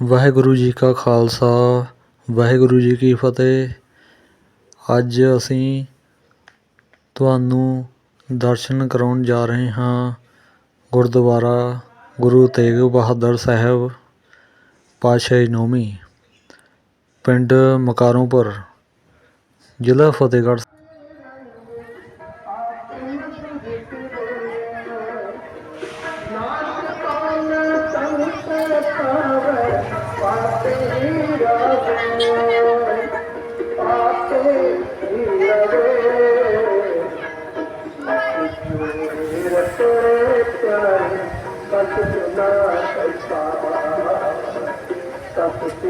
ਵਾਹਿਗੁਰੂ ਜੀ ਕਾ ਖਾਲਸਾ, ਵਾਹਿਗੁਰੂ ਜੀ ਕੀ ਫਤਿਹ। ਅੱਜ ਅਸੀਂ ਤੁਹਾਨੂੰ ਦਰਸ਼ਨ ਕਰਾਉਣ ਜਾ ਰਹੇ ਹਾਂ ਗੁਰਦੁਆਰਾ ਗੁਰੂ ਤੇਗ ਬਹਾਦਰ ਸਾਹਿਬ ਪਾਤਸ਼ਾਹੀ ਨੌਮੀ ਪਿੰਡ ਮਕਾਰੋਂਪੁਰ, ਜ਼ਿਲ੍ਹਾ ਫਤਿਹਗੜ੍ਹ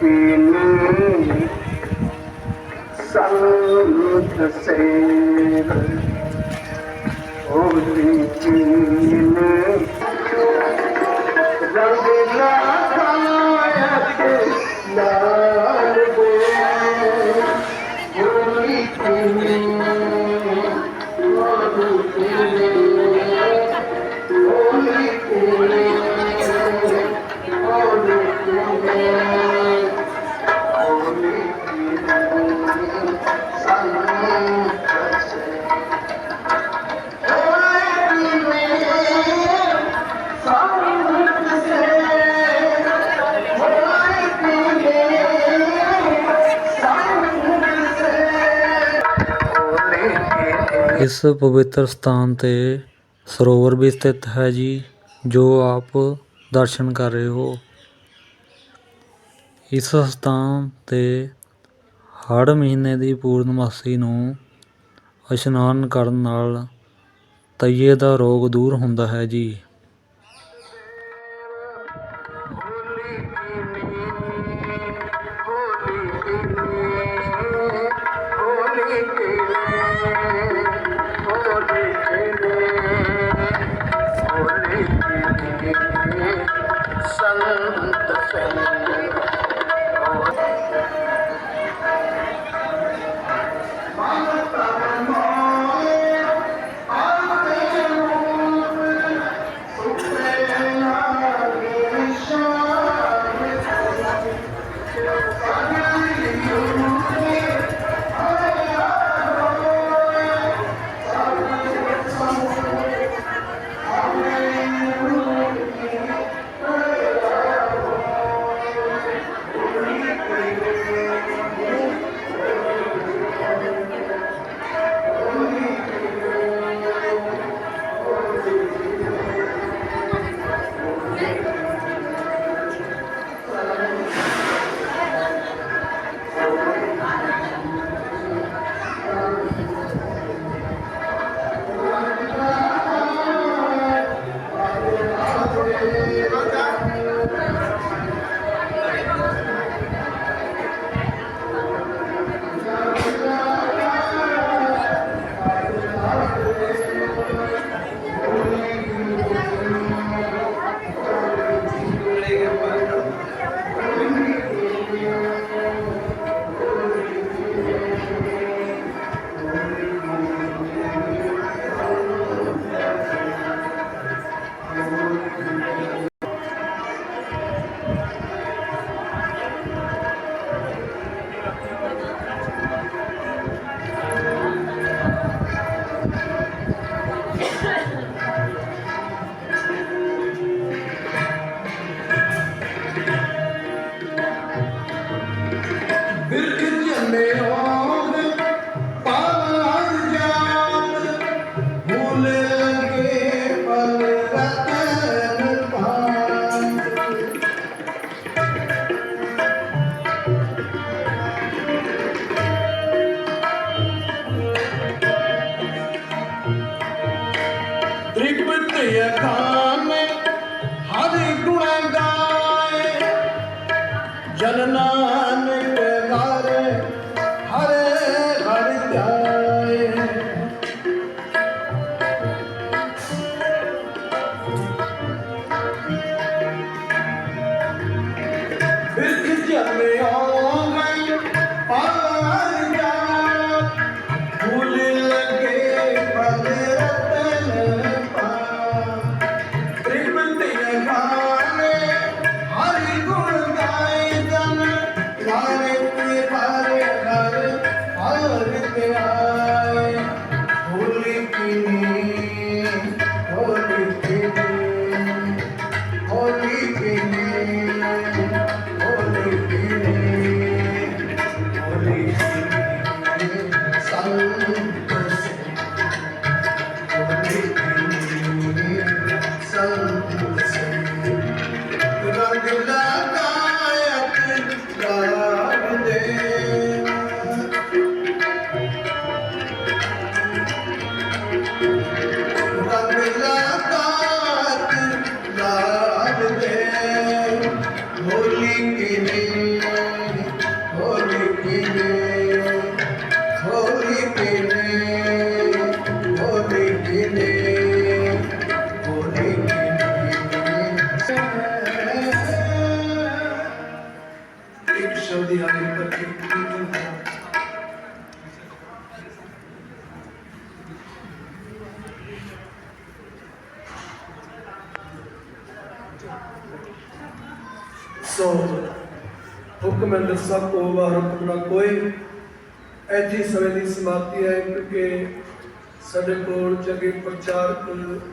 feeling something to. ਇਸ ਪਵਿੱਤਰ ਸਥਾਨ ਤੇ ਸਰੋਵਰ ਵੀ ਸਥਿਤ ਹੈ ਜੀ, ਜੋ ਆਪ ਦਰਸ਼ਨ ਕਰ ਰਹੇ ਹੋ। ਇਸ ਸਥਾਨ ਤੇ ਹਰ ਮਹੀਨੇ ਦੀ ਪੂਰਨਮਾਸੀ ਨੂੰ ਇਸ਼ਨਾਨ ਕਰਨ ਨਾਲ ਤਈਏ ਦਾ ਰੋਗ ਦੂਰ ਹੁੰਦਾ ਹੈ ਜੀ। ਤੇ ਅਖਾਨ ਹਰ ਗੁਣ ਗਾਏ ਜਨ ਨਾਨਕ ਹਰੇ ਹਰੇ ਹਰਿ ਧਿਆਏ ਬਿਰਖ ਜਮਿਓ ਮੈਂ ਪਾਰ ਜਾ ਸੋ ਹੁਕਮ ਸਭ ਕੋ ਵਾਰ ਹੁਕਮ ਨਾ ਕੋਈ। ਐਥੀ ਸਮੇਂ ਦੀ ਸਮਾਪਤੀ ਹੈ, ਕਿਉਂਕਿ ਸਾਡੇ ਕੋਲ ਚੰਗੇ ਪ੍ਰਚਾਰਕ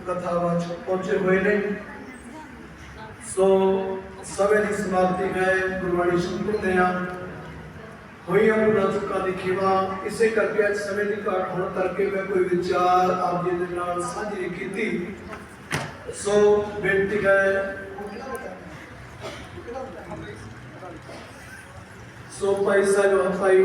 ਕਥਾਵਾਂ ਚ ਪਹੁੰਚੇ ਹੋਏ ਨੇ। ਸੋ ਸਮੇਂ ਦੀ ਸਮਾਪਤੀ ਹੈ ਗੁਰਬਾਣੀ ਸ਼ੁਰੂ ਕਰਦੇ ਹਾਂ। ਹੋਈਆਂ ਪੁਰਾ ਦੀ ਖਿਵਾ ਇਸੇ ਕਰਕੇ ਅੱਜ ਸਮੇਂ ਦੀ ਘਾਟ ਹੋਣ ਕਰਕੇ ਮੈਂ ਕੋਈ ਵਿਚਾਰ ਆਪ ਜੀ ਦੇ ਨਾਲ ਸਾਂਝੀ ਕੀਤੀ। ਸੋ ਬੇਨਤੀ ਹੈ ਸੋ ਭਾਈ ਸਾਹਿਬ ਹਫਾਈ